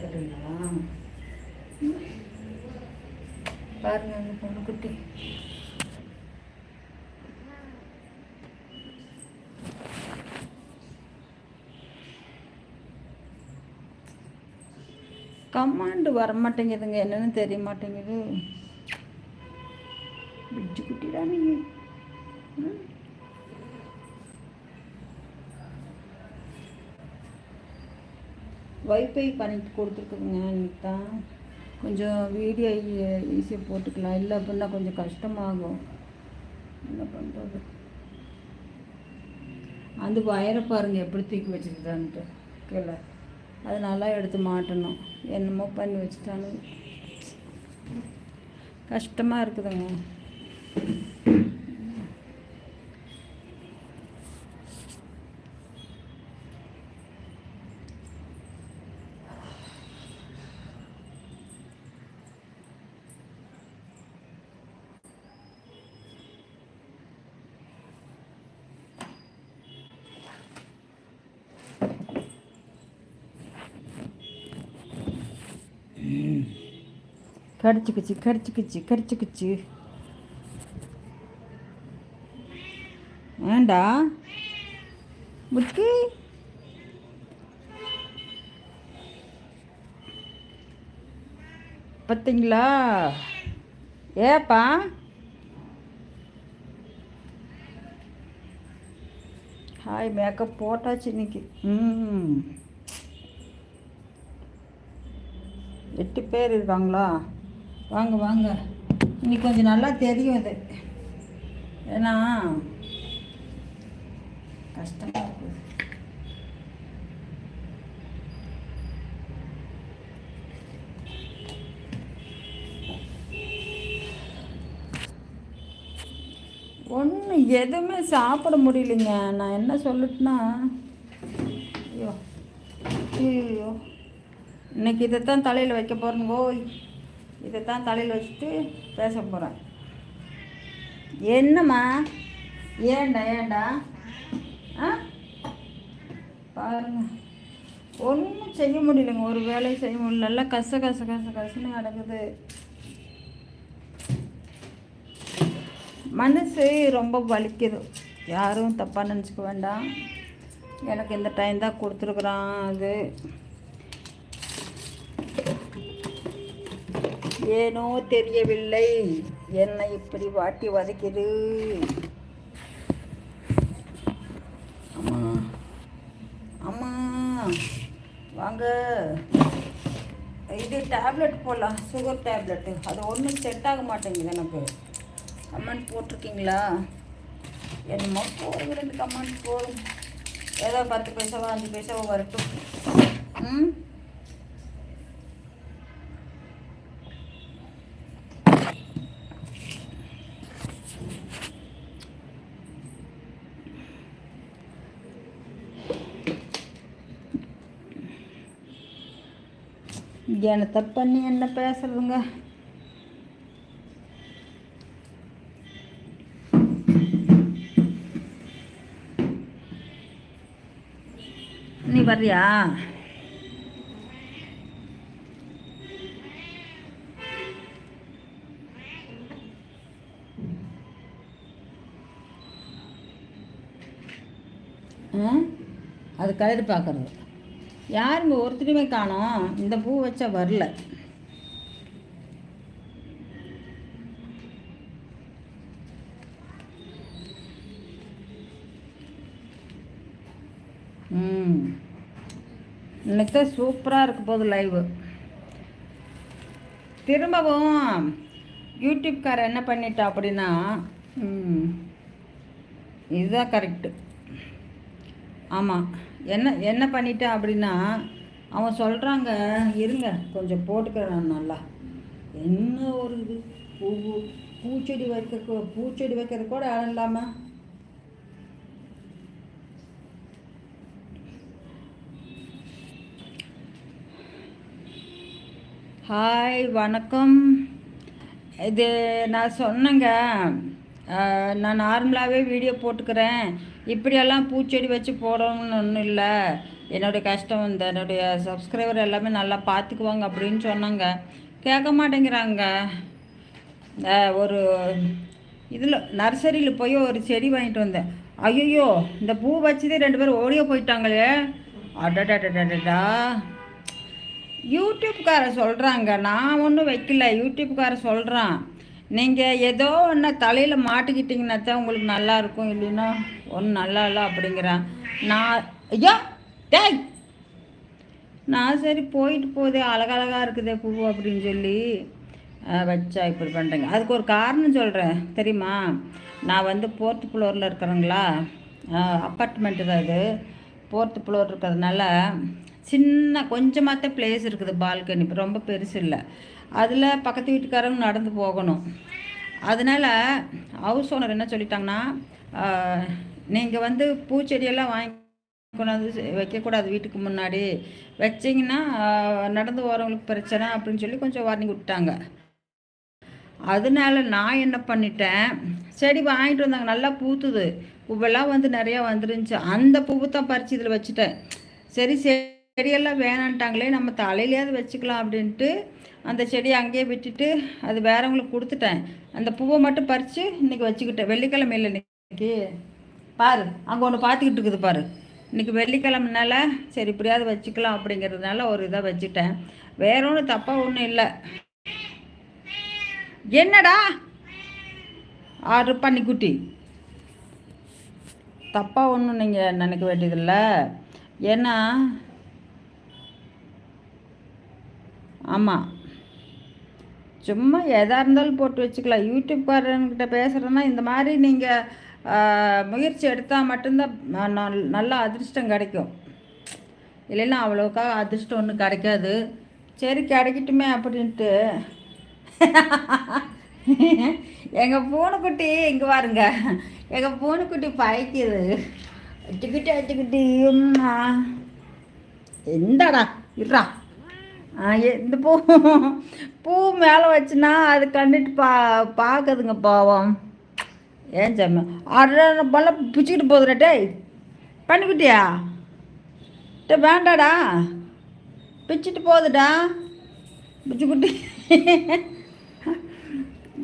குட்டி பாருங்க அந்த பொண்ணு குட்டி. கமாண்டு வர மாட்டேங்குதுங்க என்னன்னு தெரிய மாட்டேங்குது. பிஜு குட்டி தான் நீங்கள் வைஃபை கனெக்ட் கொடுத்துருக்குங்க தான் கொஞ்சம் வீடியோ ஈஸியாக போட்டுக்கலாம். இல்லை அப்படின்னா கொஞ்சம் கஷ்டமாகும். என்ன பண்ணுறது அந்த வயரை பாருங்க எப்படி தூக்கி வச்சுக்கிட்டான்ட்டு கீழே அது நல்லா எடுத்து மாட்டணும். என்னமோ பண்ணி வச்சுட்டானு கஷ்டமாக இருக்குதுங்க. கடிச்சுக்குச்சு கடிச்சுக்குச்சு கடிச்சுக்குச்சு. ஏண்டா? முக்கி. பார்த்தீங்களா ஏப்பா? ஹாய் மேக்கப் போட்டாச்சு இன்னைக்கு. ம். எட்டு பேர் இருக்காங்களா? வாங்க வாங்க. இன்னைக்கு கொஞ்சம் நல்லா தெரியும் இது. ஏன்னா கஷ்டமாக இருக்குது ஒன்று எதுவுமே சாப்பிட முடியலைங்க. நான் என்ன சொல்லட்டுனா ஐயோ ஐயோ. இன்னைக்கு இதைத்தான் தலையில் வைக்க போகிறேங்க ஓய். இதை தான் தலையில் வச்சுட்டு பேச போகிறேன் என்னம்மா? ஏண்டா ஏண்டா ஆ? பாருங்க. ஒன்றும் செய்ய முடியலங்க. ஒரு வேலையும் செய்ய முடியல. நல்லா கச கச கச கசன்னு கிடக்குது. மனசு ரொம்ப வலிக்குது. யாரும் தப்பாக நினச்சிக்க வேண்டாம். எனக்கு இந்த டைம் தான் கொடுத்துருக்குறான் அது. ஏனோ தெரியவில்லை. என்னை இப்படி வாட்டி வதைக்குது அம்மா. அம்மா. வாங்க. இது டேப்லெட் போடலாம். Sugar tablet. அது ஒன்றும் செட் ஆக மாட்டேங்குது எனக்கு. கமெண்ட் போட்டிருக்கீங்களா? என்னமோ போடுங்க ரெண்டு கமெண்ட் போதும் ஏதோ பத்து பைசாவோ அஞ்சு பைசாவோ வரட்டும். ம்? என்னத்தை பண்ணி என்ன பேசுறதுங்க? நீ வர்றியா? ஆ? அது கலர் பார்க்குறது யாருங்க ஒருத்தருமே காணோம். இந்த பூ வச்சா வரல. ம். இன்னைக்கு தான் சூப்பராக இருக்க போகுது லைவு திரும்பவும் யூடியூப்காரர் என்ன பண்ணிட்டா அப்படின்னா இதுதான் கரெக்டு ஆமாம் என்ன என்ன பண்ணிட்டேன் அப்படின்னா அவன் சொல்கிறாங்க இருங்க கொஞ்சம் போட்டுக்கிறேன் நான் நல்லா. என்ன ஒரு இது? பூ பூச்செடி வைக்க பூச்செடி வைக்கிறது கூட இடம் இல்லாமல் ஹாய் வணக்கம். இது நான் சொன்னேங்க நான் நார்மலாகவே வீடியோ போட்டுக்கிறேன். இப்படியெல்லாம் பூச்செடி வச்சு போடணும்னு ஒன்றும் இல்லை. என்னுடைய கஷ்டம் இந்த என்னுடைய சப்ஸ்கிரைபர் எல்லாமே நல்லா பார்த்துக்குவாங்க அப்படின்னு சொன்னாங்க. கேட்க மாட்டேங்கிறாங்க. ஒரு இதில் நர்சரியில் போய் ஒரு செடி வாங்கிட்டு வந்தேன். ஐயோ இந்த பூ வச்சதே ரெண்டு பேரும் ஓடியோ போயிட்டாங்களே. அடடடடடா யூடியூப்கார சொல்கிறாங்க நான் ஒன்றும் வைக்கல. யூடியூப்கார சொல்கிறான் நீங்கள் ஏதோ ஒன்று தலையில் மாட்டிக்கிட்டிங்கன்னா தான் உங்களுக்கு நல்லா இருக்கும் இல்லைன்னா ஒன்றும் நல்லா இல்லை அப்படிங்கிறான் நான் ஐயா டேய்! நான் சரி போயிட்டு போதே அழகழகாக இருக்குதே பூ அப்படின்னு சொல்லி வச்சா இப்படி பண்ணுறேங்க அதுக்கு ஒரு காரணம் சொல்கிறேன் தெரியுமா? நான் வந்து ஃபோர்த்து ஃப்ளோரில் இருக்கிறேங்களா? அப்பார்ட்மெண்ட்டு தான் இது ஃபோர்த்து ஃப்ளோர் இருக்கிறதுனால சின்ன கொஞ்சமாக தான் பிளேஸ் இருக்குது பால்கனி ரொம்ப பெருசு இல்லை. அதில் பக்கத்து வீட்டுக்காரங்க நடந்து போகணும். அதனால் ஹவுஸ் ஓனர் என்ன சொல்லிட்டாங்கன்னா நீங்கள் வந்து பூச்செடியெல்லாம் வாங்கி கொண்டாந்து வைக்கக்கூடாது வீட்டுக்கு முன்னாடி. வச்சிங்கன்னா நடந்து போகிறவங்களுக்கு பிரச்சனை அப்படின்னு சொல்லி கொஞ்சம் வார்னிங் விட்டாங்க அதனால நான் என்ன பண்ணிட்டேன் செடி வாங்கிட்டு வந்தாங்க நல்லா பூத்துது. பூவெல்லாம் வந்து நிறையா வந்துருந்துச்சு. அந்த பூவை தான் பறித்து இதில் வச்சுட்டேன். சரி செடியெல்லாம் வேணான்ட்டாங்களே நம்ம தலையிலையாவது வச்சுக்கலாம் அப்படின்ட்டு அந்த செடியை அங்கேயே விட்டுட்டு அது வேறவங்களுக்கு கொடுத்துட்டேன். அந்த பூவை மட்டும் பறித்து இன்றைக்கி வச்சுக்கிட்டேன். வெள்ளிக்கிழமையில் இன்னைக்கு. பாரு அங்கே ஒன்று பார்த்துக்கிட்டு இருக்குது பாரு. இன்றைக்கி வெள்ளிக்கிழமைனால சரி இப்படியாவது வச்சுக்கலாம் அப்படிங்கிறதுனால ஒரு இதாக வச்சுட்டேன். வேற ஒன்றும் தப்பாக ஒன்றும் இல்லை. என்னடா? ஆறு பன்னிக்குட்டி தப்பாக ஒன்றும் நீங்கள் நினைக்க வேண்டியதில்லை ஏன்னா ஆமாம் சும்மா எதாக இருந்தாலும் போட்டு வச்சுக்கலாம். யூடியூப்காரன்கிட்ட பேசுகிறேன்னா இந்த மாதிரி நீங்கள் முயற்சி எடுத்தால் மட்டும்தான் ந- நல்- நல்ல அதிர்ஷ்டம் கிடைக்கும். இல்லைன்னா அவ்வளோக்கா அதிர்ஷ்டம் ஒன்றும் கிடைக்காது. சரி கிடைக்கட்டுமே அப்படின்ட்டு. எங்கள் பூனைக்குட்டி இங்கே பாருங்க. எங்கள் பூனைக்குட்டி பயக்குது அச்சுக்கிட்டு அச்சுக்கிட்டு எந்தடா இருடா இந்த பூ பூ மேலே வச்சுனா அது கண்டுட்டு பா பார்க்குதுங்க பாவம். ஏன் சாமி அரை பல்ல பிடிச்சிக்கிட்டு போகுதுடா டேய். பண்ணிக்கிட்டியா? டே வேண்டாடா. பிச்சுட்டு போகுதுடா. பிச்சுக்குட்டி.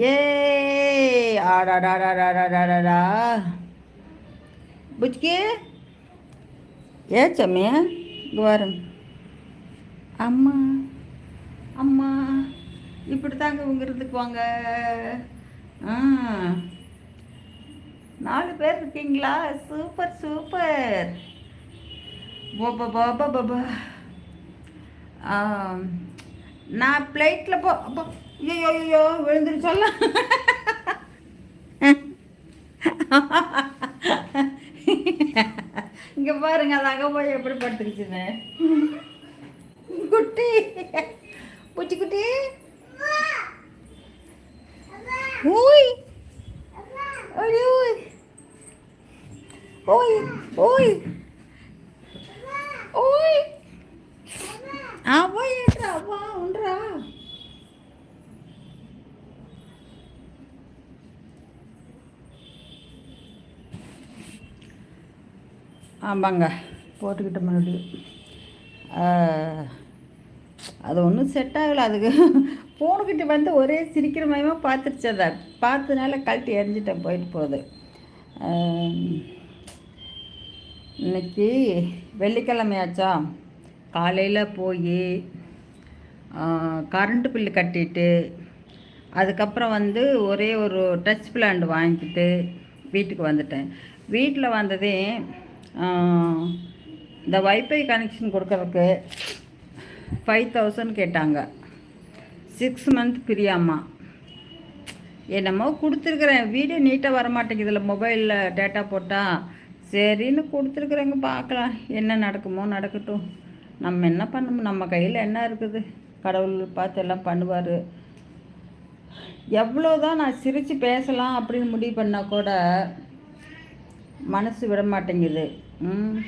ஏ ஆடாடாடாடாடாடாடா புச்சுக்கி. ஏ சாமி இங்கே வரும் அம்மா. அம்மா இப்படி தாங்க இவங்க இருந்துக்குவாங்க ஆ நாலு பேர் இருக்கீங்களா? Super super. பாபா பாபா பாபா நான் பிளைட்டில் போ அப்பா ஐயோ ஐயோ விழுந்துருச்சல்ல இங்கே பாருங்க அது அங்கே போய் எப்படி படுத்துக்கிச்சுன்னு. குட்டி. பூச்சி குட்டி ஓய் ஓய் ஓய் ஓய் ஓய் ஓய் அவா ஏற்றா வா உன்றா ஆமாங்க போட்டுக்கிட்ட மறுபடியும் ஆஹ், அது ஒன்றும் செட் ஆகலை. அதுக்கு போனுக்கிட்ட வந்து ஒரே சிரிக்கிற மயமாக பார்த்துருச்சு அதை. பார்த்ததுனால கழட்டி எரிஞ்சிட்டேன் போயிட்டு போகுது. இன்னைக்கு வெள்ளிக்கிழமையாச்சா? காலையில் போய் கரண்ட்டு பில்லு கட்டிட்டு அதுக்கப்புறம் வந்து ஒரே ஒரு டச் பிளான்ட் வாங்கிட்டு வீட்டுக்கு வந்துட்டேன். வீட்டில் வந்ததே இந்த வைஃபை கனெக்ஷன் கொடுக்குறதுக்கு ஃபைவ் தௌசண்ட் கேட்டாங்க. சிக்ஸ் மந்த் பிரியாமா. என்னமோ கொடுத்துருக்குறேன். வீடியோ நீட்டாக வர மாட்டேங்குதுல மொபைலில் டேட்டா போட்டால் சரின்னு கொடுத்துருக்குறேங்க. பார்க்கலாம். என்ன நடக்குமோ நடக்கட்டும். நம்ம என்ன பண்ண நம்ம கையில் என்ன இருக்குது? கடவுள் பார்த்து எல்லாம் பண்ணுவார். எவ்வளோதான் நான் சிரித்து பேசலாம் அப்படின்னு முடிவு பண்ணால் கூட மனசு விட மாட்டேங்குது ம்.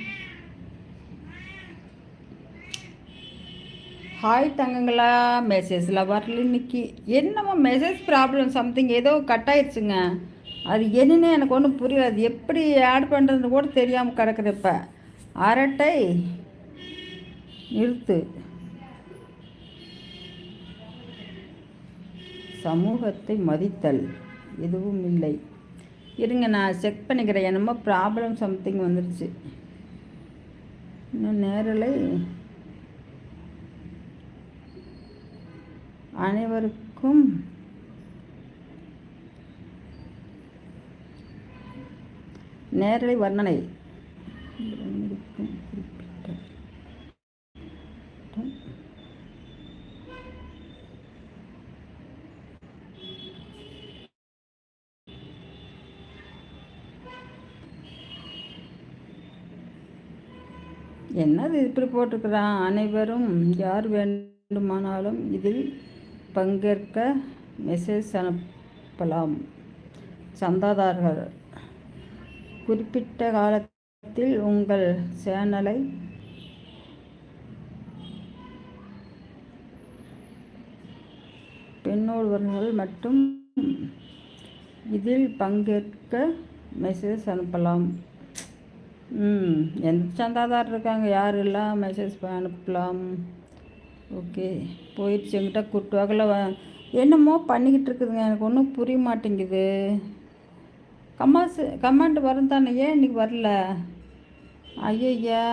ஹாய் தங்கங்களா. மெசேஜில் வரல இன்னைக்கு என்னமோ மெசேஜ் ப்ராப்ளம் சம்திங் ஏதோ கட் ஆயிடுச்சுங்க. அது என்னன்னு எனக்கு ஒன்றும் புரியல. அது எப்படி ஆட் பண்ணுறதுன்னு கூட தெரியாமல் கிடக்குது இப்போ. அரட்டை நிறுத்து. சமூகத்தை மதித்தல். எதுவும் இல்லை. இருங்க நான் செக் பண்ணிக்கிறேன். என்னமோ ப்ராப்ளம் சம்திங் வந்துடுச்சு இன்னும் நேரலை. அனைவருக்கும் நேரலை வர்ணனை. என்னது இப்படி போட்டிருக்கிறான் அனைவரும் யார் வேண்டுமானாலும் இதில் பங்கேற்க மெசேஜ் அனுப்பலாம். சந்தாதாரர்கள் குறிப்பிட்ட காலத்தில் உங்கள் சேனலை பெண்ணோடுவர்கள் மட்டும் இதில் பங்கேற்க மெசேஜ் அனுப்பலாம். ம் எந்த சந்தாதாரர் இருக்காங்க? யாரெல்லாம் மெசேஜ் அனுப்பலாம். ஓகே போயிடுச்சு. என்கிட்ட குட்டுவாக்கில் என்னமோ பண்ணிக்கிட்டு இருக்குதுங்க. எனக்கு ஒன்றும் புரிய மாட்டேங்குது. கமாஸ் கமாண்டு வரும் தானே? ஏன் இன்றைக்கி வரல? ஐயய்யா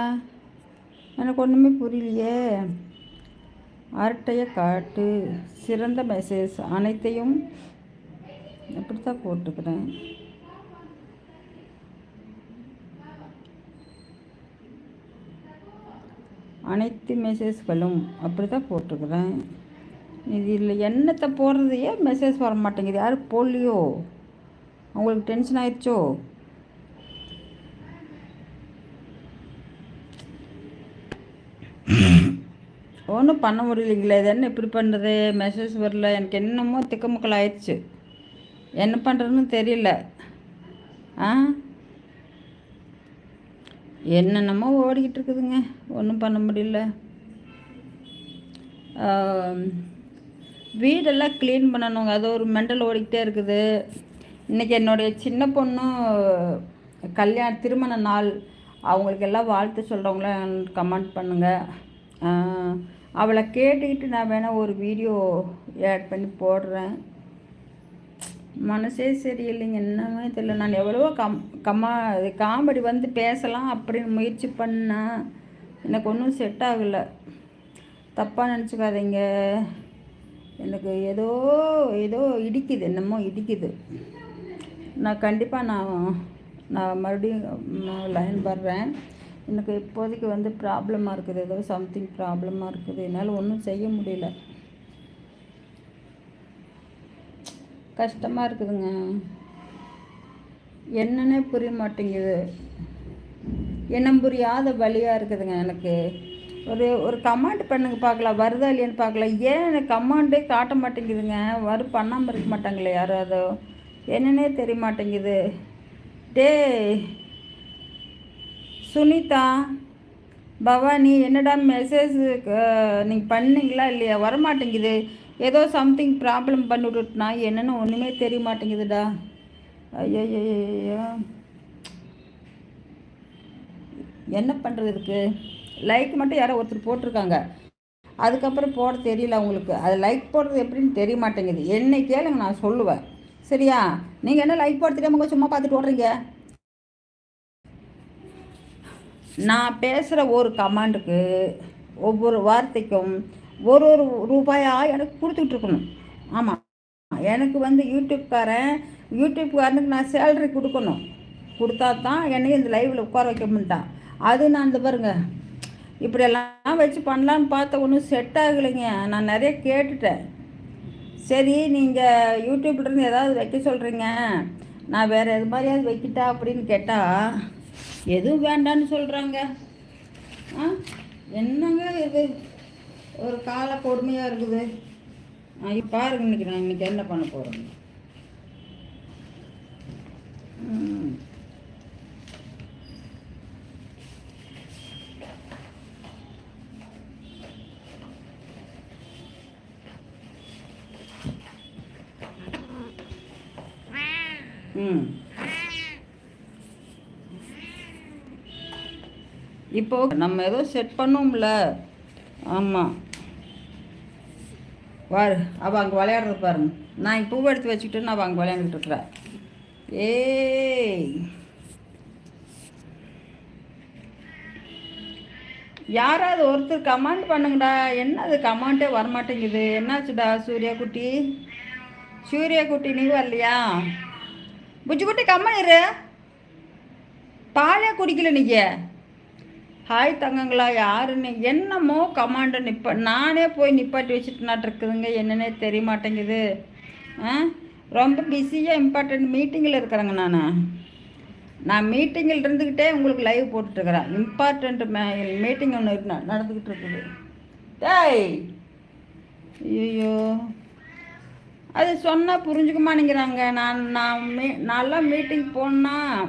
எனக்கு ஒன்றுமே புரியலையே. அரட்டையை காட்டு சிறந்த மெசேஜ் அனைத்தையும் எப்படி தான் போட்டுக்கிறேன் அனைத்து மெசேஜ்களும் அப்படி தான் போட்டிருக்குறேன். இது இல்லை என்னத்தை போடுறதையே மெசேஜ் வர மாட்டேங்குது? யாரும் போடலையோ? அவங்களுக்கு டென்ஷன் ஆயிடுச்சோ ஒன்றும் பண்ண முடியலைங்களே. இது என்ன இப்படி பண்ணுறது மெசேஜ் வரல. எனக்கு என்னமோ திக்கமுக்கல் ஆயிடுச்சு என்ன பண்ணுறதுன்னு தெரியல. ஆ? என்னென்னமோ ஓடிக்கிட்டு இருக்குதுங்க ஒன்றும் பண்ண முடியல. வீடெல்லாம் க்ளீன் பண்ணணுங்க. அது ஒரு மெண்டல் ஓடிக்கிட்டே இருக்குது. இன்றைக்கி என்னுடைய சின்ன பொண்ணும் கல்யாண திருமண நாள். அவங்களுக்கு எல்லாம் வாழ்த்து சொல்கிறவங்கள கமெண்ட் பண்ணுங்கள் அவளை கேட்டுக்கிட்டு நான் வேணால் ஒரு வீடியோ ஆட் பண்ணி போடுறேன். மனசே சரியில்லைங்க. என்னமே தெரியல. நான் எவ்வளவோ கம் கம்மா காமெடி வந்து பேசலாம் அப்படின்னு முயற்சி பண்ணேன் எனக்கு ஒன்றும் செட் ஆகலை. தப்பாக நினச்சிக்காதீங்க. எனக்கு ஏதோ ஏதோ இடிக்குது. என்னமோ இடிக்குது. நான் கண்டிப்பாக நான் நான் மறுபடியும் லைன் வர்றேன் எனக்கு இப்போதைக்கு வந்து ப்ராப்ளமாக இருக்குது. ஏதோ சம்திங் ப்ராப்ளமாக இருக்குது. என்னால் ஒன்றும் செய்ய முடியல. கஷ்டமாக இருக்குதுங்க. என்னன்னே புரிய மாட்டேங்குது. எண்ணம் புரியாத வழியாக இருக்குதுங்க எனக்கு. ஒரு ஒரு கமாண்ட் பண்ணுங்க பார்க்கலாம் வருதா இல்லையான்னு பார்க்கலாம் ஏன் எனக்கு கமாண்டே காட்ட மாட்டேங்குதுங்க? வரும் பண்ணாமல் இருக்க மாட்டாங்களே யாராவது என்னன்னே தெரிய மாட்டேங்குது. டே சுனிதா பவானி என்னடா மெசேஜ் நீங்கள் பண்ணீங்களா இல்லையா? வரமாட்டேங்குது. ஏதோ சம்திங் ப்ராப்ளம் பண்ணி என்னென்னு ஒன்றுமே தெரிய மாட்டேங்குதுடா. ஐயோ என்ன பண்ணுறது இதுக்கு? லைக் மட்டும் யாரோ ஒருத்தர் போட்டிருக்காங்க. அதுக்கப்புறம் போட தெரியல அவங்களுக்கு அது லைக் போடுறது எப்படின்னு தெரிய மாட்டேங்குது. என்னை கேளுங்க நான் சொல்லுவேன். சரியா? நீங்கள் என்ன லைக் போட தெரியாமல் சும்மா பார்த்துட்டு ஓடுறீங்க? நான் பேசுகிற ஒரு கமாண்டுக்கு ஒவ்வொரு வார்த்தைக்கும் ஒரு ஒரு ரூபாயாக எனக்கு கொடுத்துட்ருக்கணும். ஆமாம் எனக்கு வந்து யூடியூப்காரன் யூடியூப்காரனுக்கு நான் சேல்ரி கொடுக்கணும். கொடுத்தா தான் என்னையும் இந்த லைவில் உட்கார வைக்க மாட்டான் அது நான் இந்த பாருங்க இப்படியெல்லாம் வச்சு பண்ணலான்னு பார்த்த ஒன்றும் செட் ஆகலைங்க. நான் நிறைய கேட்டுட்டேன். சரி நீங்கள் யூடியூப்லேருந்து ஏதாவது வைக்க சொல்கிறீங்க நான் வேறு எது மாதிரியாவது வைக்கிட்டா அப்படின்னு கேட்டால் எதுவும் வேண்டான்னு சொல்கிறாங்க ஆ? என்னங்க இது? ஒரு காலை கொடுமையாக இருக்குது. பாருங்க இன்னைக்கு நான் இன்னைக்கு என்ன பண்ண போகிறேன் ம். இப்போ நம்ம ஏதோ செட் பண்ணோம்ல. ஆமாம் வாரு அவள் அங்கே விளையாடுறது பாருங்க. நான் இங்கே பூவை எடுத்து வச்சுக்கிட்டு நான் அங்கே விளையாண்டுட்டு இருக்கிறேன் ஏய். யாராவது ஒருத்தர் கமெண்ட் பண்ணுங்கடா. என்னது கமெண்ட்டே வரமாட்டேங்குது. என்னாச்சுடா சூர்யா குட்டி சூர்யா குட்டி நீ வரலையா? புஜ்ஜி குட்டி கம்மனிரு பாலே குடிக்கல நீங்கள் ஹாய் தங்கங்களா யாருன்னு என்னமோ கமாண்டை நிப்ப நானே போய் நிப்பாட்டி வச்சுட்டு இருக்குதுங்க என்னன்னே தெரிய மாட்டேங்குது ஆ? ரொம்ப பிஸியாக இம்பார்ட்டண்ட் மீட்டிங்கில் இருக்கிறேங்க நான். நான் மீட்டிங்கில் இருந்துக்கிட்டே உங்களுக்கு லைவ் போட்டுட்ருக்குறேன் இம்பார்ட்டண்ட் மே மீட்டிங் ஒன்று நடந்துக்கிட்டு இருக்குது. டேய்! ஐயோ அது சொன்னால் புரிஞ்சுக்க மாட்டேங்கிறாங்க. நான் நான் மீ நல்லா மீட்டிங் போனால்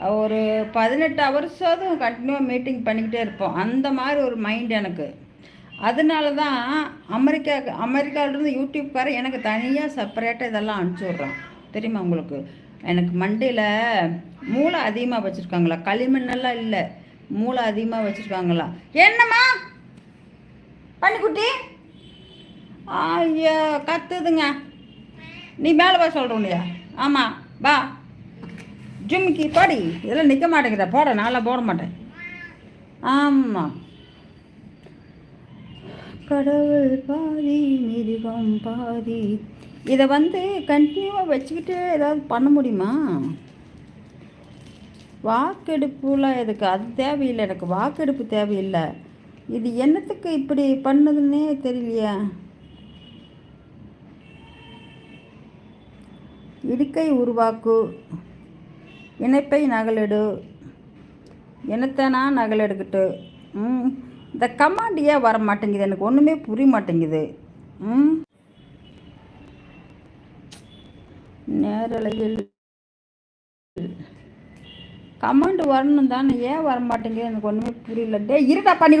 ஒரு பதினெட்டு ஹவர்ஸாவது கண்டினியூவாக மீட்டிங் பண்ணிக்கிட்டே இருப்போம். அந்த மாதிரி ஒரு மைண்ட் எனக்கு. அதனால தான் அமெரிக்கா அமெரிக்காவிலேருந்து யூடியூப்காரன் எனக்கு தனியாக செப்பரேட்டாக இதெல்லாம் அனுப்பிச்சி விட்றான். தெரியுமா உங்களுக்கு? எனக்கு மண்டையில் மூளை அதிகமாக வச்சுருக்காங்களா? களிமண்ணெல்லாம் இல்லை. மூளை அதிகமாக வச்சுருக்காங்களா? என்னம்மா? பண்ணிக்குட்டி ஐயா கத்துதுங்க. நீ மேலே வா சொல்கிறோம் ஆமாம் வா. ஜிம்மிக்கு பாடி. இதெல்லாம் நிற்க மாட்டேங்குதா. போட நான்லாம் போட மாட்டேன். ஆமாம் கடவுள் பாதி மிருகம் பாதி. இதை வந்து கண்டினியூவாக வச்சுக்கிட்டு ஏதாவது பண்ண முடியுமா? வாக்கெடுப்புலாம் எதுக்கு அது தேவையில்லை. எனக்கு வாக்கெடுப்பு தேவையில்லை. இது என்னத்துக்கு இப்படி பண்ணுதுன்னே தெரியலையா. இடுக்கை உருவாக்கு. இணைப்பை நகலெடு. இனத்தனா நகலெடுக்கிட்டு. ம். இந்த கமாண்ட் ஏன் வர மாட்டேங்குது எனக்கு ஒன்றுமே புரிய மாட்டேங்குது ம். நேரலையில். கமாண்ட் வரணும் தானே ஏன் வர மாட்டேங்குது எனக்கு ஒன்றுமே புரியல. டே இருடா பண்ணி